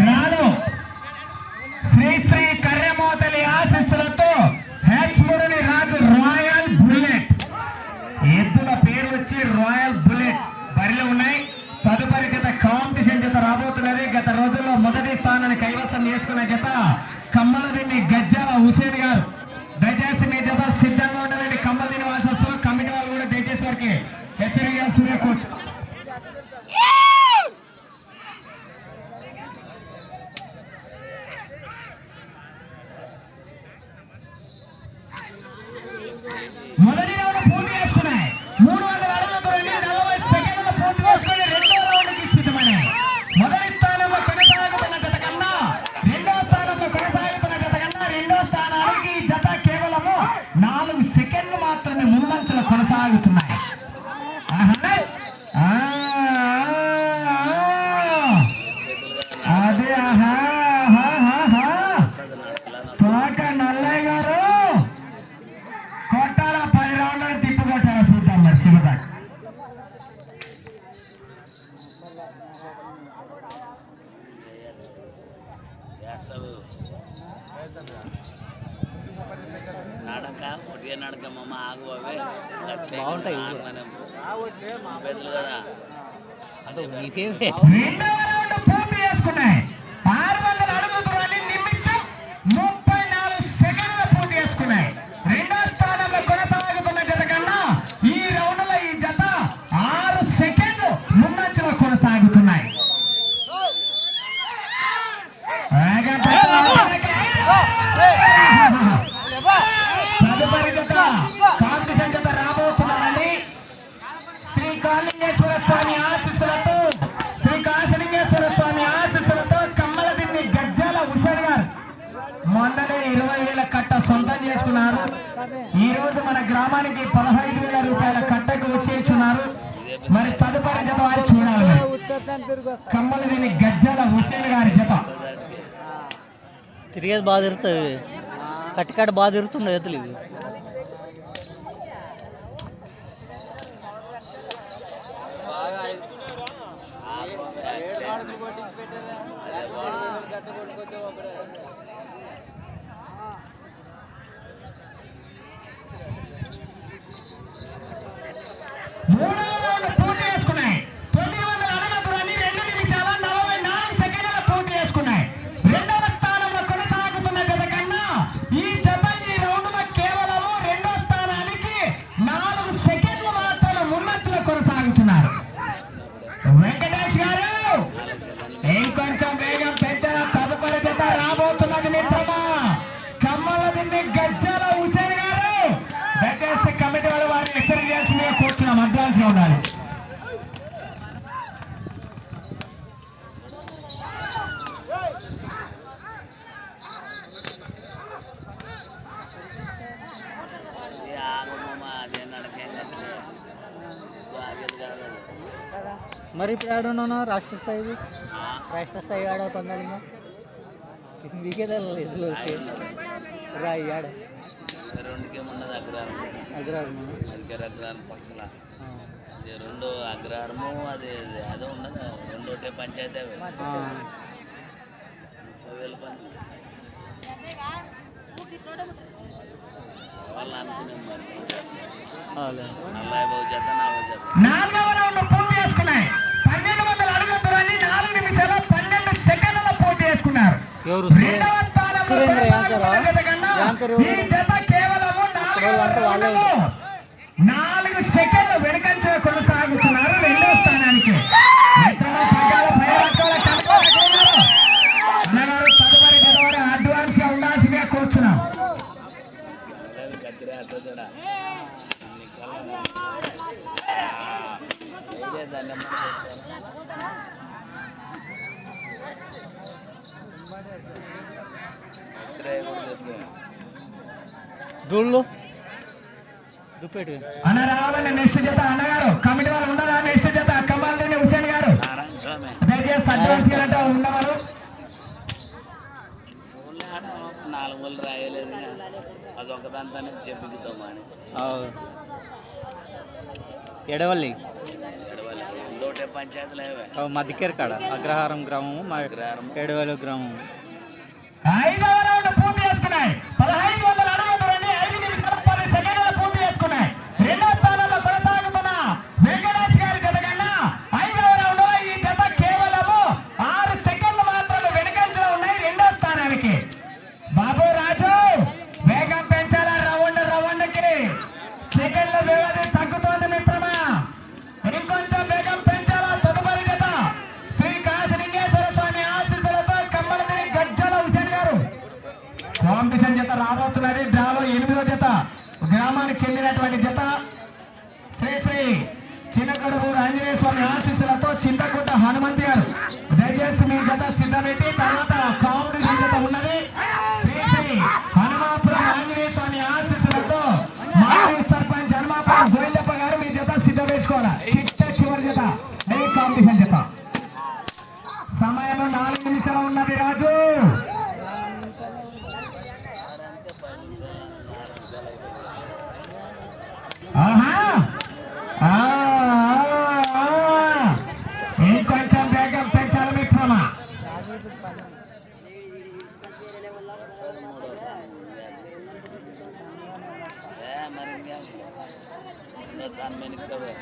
రాను. శ్రీ శ్రీ కర్రమోతలి ఆశీస్సులతో H Murali Raju Royal Bullet. ఎద్దుల పేరు వచ్చి రాయల్ బుల్లెట్. బరిలో ఉన్నాయి. తదుపరి జత కాంపిటీషన్ జత రాబోతున్నది. గత రోజుల్లో మొదటి స్థానాన్ని కైవసం చేసుకున్న జత కమ్మలదిండి గజ్జాల హుసేన్ గారు దయచేసి మీ జత సిద్ధంగా ఉండాలని కమ్మలదిని వాసస్సు కమిటీ వాళ్ళు కూడా దయచేసి వారికి హెచ్చరిక కోచ్ మొదటి రౌండ్ పూర్తి చేసుకున్నాయి మూడు వందల అడుగుతుంది నలభై సెకండ్ల పూర్తి చేసుకుని రెండో రౌండ్కి సిద్ధమైనాయి మొదటి స్థానంలో కొనసాగుతున్న జత కన్నా రెండో స్థానంలో కొనసాగుతున్న జత కన్నా రెండో స్థానానికి ఈ జత కేవలము నాలుగు సెకండ్లు మాత్రమే ముందంచెలు కొనసాగుతున్నాయి ఆహా. ఆ, ఆ, ఆ. తోక నల్లయ్య గారు కొట్టాలా పది రౌండ్లు తిప్పి కొట్టాలా చూద్దాం మరి నడక ఒకే నడక మమ్మ ఆగు అవే బాగుంటాయి కదా అంటే రోజు మన గ్రామానికి పదహైదు వేల రూపాయల కట్టకు వచ్చేస్తున్నారు. మరి తదుపరి జత వారు చూడాలి. మరి. కమ్మలదిన్ని గజ్జాల హుసేన్ గారి జత. తిరిగేది బాగా తిరుగుతుంది కట్టికాట బాగా తిరుగుతుండే ఎత్తులు ఇవి. మరి ఇప్పుడు ఆడున్నా రాష్ట్ర స్థాయి రాష్ట్ర స్థాయి ఆడ పొందాలి మీకే తెలియదు. రాయి ఆడ రెండుకేమున్నది అగ్రహారం. అధికార అగ్రహారం పక్కన. అది రెండు అగ్రహారము అది అదే ఉన్నది. రెండోటే పంచాయతీ ముప్పై వేల వాళ్ళు అనుకున్నాం మరి. నలభై బాబు చేత నలభై చేత ఎవరు సురేంద్ర యాంకరా? యాంకర్ ఎవరు? వాళ్ళే. నాలుగు సెకండ్లు వెనుకంచె కొనసాగుతున్నారు రెండో స్థానానికి అడ్వాన్స్గా ఉండాల్సిందిగా కూర్చున్నాం దాన్ని దూళ్ళు దుప్పేటి అన్న రావాలండి నెక్స్ట్ జత అన్నగారు కమిటీ వాళ్ళు ఉన్నారా? నెక్స్ట్ జత కమాలని హుసేన్ గారు. దయచేసి అడ్వాన్స్ ఉన్నవారు. నాలుగు రాయలేదు ఎడవల్లి. అవే మధ్యకేర్ కాడ అగ్రహారం గ్రామము మా అగ్రహారం ఏడువేలు గ్రామం గ్రామానికి చెందినటువంటి జత శ్రీ శ్రీ చిన్నకడుగు ఆంజనేయ స్వామి ఆశీస్సులతో చింతకుంట హనుమంతి గారు. దయచేసి మీ జత సిద్ధపెట్టి తర్వాత కాంపిటీషన్ జత ఉన్నది. శ్రీ శ్రీ హనుమాపురం ఆంజనేయ స్వామి ఆశీస్సులతో మాజీ సర్పంచ్ హనుమాపురం గోవిందప్ప గారు మీ జత సిద్ధ వేసుకోవాలి. చిట్ట చివరి జత. ఈ కాంపిటీషన్ జత? సమయం నాలుగు నిమిషాలు ఉన్నది రాజు ఆహా ఆ, ఆ, ఆ. ఇంకొంచెం వేగం పెంచాలి మిత్రమా ఏ మరి ఇంకా ఇంకా సన్మానికవే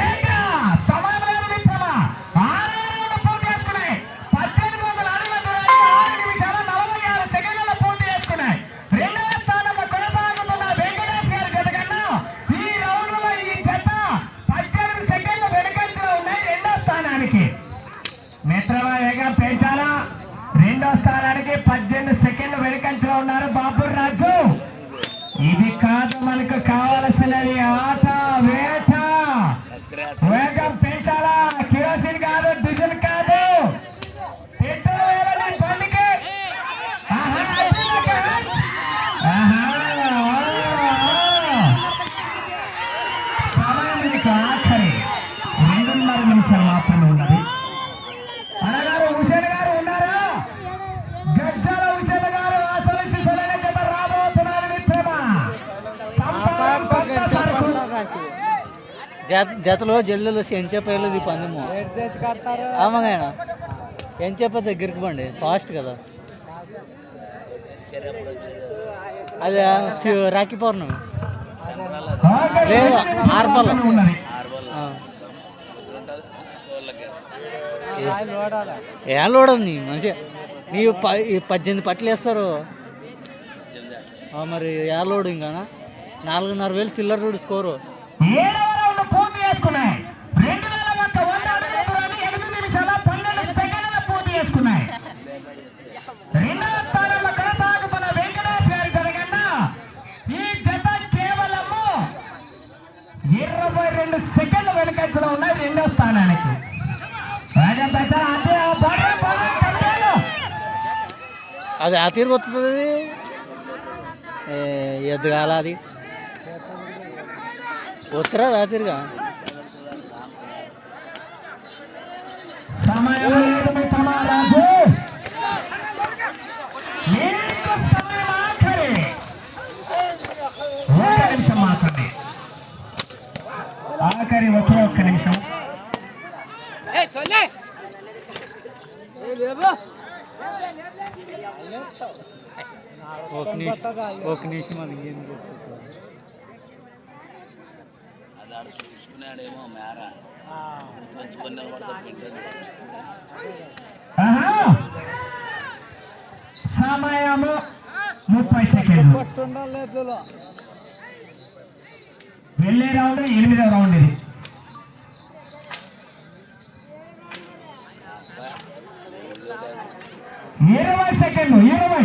ఏగా, సమయం లేదు మిత్రమా. ఆరో రౌండ్ పూర్తి చేసుకున్నాయి. పద్దెనిమిది వందల అడుగుల దూరాన్ని ఆరు నిమిషాల నలభై ఆరు సెకండ్లలో పూర్తి చేసుకున్నాయి. రెండవ స్థానంలో కొనసాగుతున్న వెంకటేష్ గారి జత కన్నా ఈ రౌండ్లో ఈ జత పద్దెనిమిది సెకండ్ల వెనుకంజలో ఉన్నాయి రెండో స్థానానికి మిత్రమా వేగం పెంచాలా? రెండో స్థానానికి పద్దెనిమిది సెకండ్లు వెనుకంజలో ఉన్నారు బాబు రాజు ఇది కాదు మనకు కావలసినది ఆట వేట అగ్రాసం వేగం పెంచాలా కిరోసిన్ కాదు డీజిల్ కాదు పెట్రోల్ వేయాలని బండికి ఆహా, అయిపోయిందా? ఆహా, ఆ. సమయం మీకు ఆఖరి రెండున్నర నిమిషాలు మాత్రమే ఉన్నది అనగారు హుసేన్ గారు ఉన్నారా గజ్జాల హుసేన్ గారు అసలు సిసలైన జత రాబోతున్నారు మిత్రమా సంసారం కొత్త సరుకు. జత జతలో జల్లులో ఇది పందెము? ఆమగాయన? ఎంచేప దగ్గరికి పండి ఫాస్ట్ కదా. అది రాఖీ పౌర్ణమి. లేదు, ఆర్పల్. ఏం లోడని మనిషి. నీ ప ఈ పద్దెనిమిది పట్లు వేస్తారు. మరి ఏ లోడు ఇంకా నాలుగున్నర వేలు చిల్లర రోడ్డు స్కోరు. ఇరవై రెండు సెకండ్లు వెనుకంజలో ఉన్నాయి రెండో స్థానానికి. అది ఆ తీరు వస్తుంది అది? ఏ, ఎద్దుగాల అది? వస్తురా ఆ తీరుగా సమయం లేదు మిత్రమా రాజు మీకు సమయం ఆఖరి ఒక్క నిమిషం మాత్రమే ఆఖరి ఒకే ఒక్క నిమిషం ఒక నిమిషం ఒక నిమిషం అది ఏం అది ఆడు చూసుకున్నాడేమో మేర. తుంచుకొని. సమయము ముప్పై సెకండ్లు వెళ్ళే రౌండ్ ఎనిమిదవ రౌండ్ ఇది. ఇరవై సెకండ్లు ఇరవై.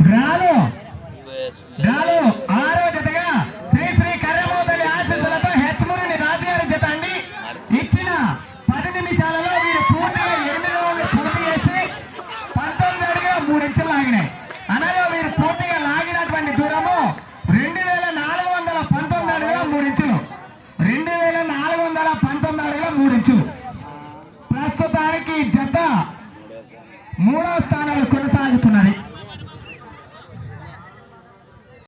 Ralo! Ralo!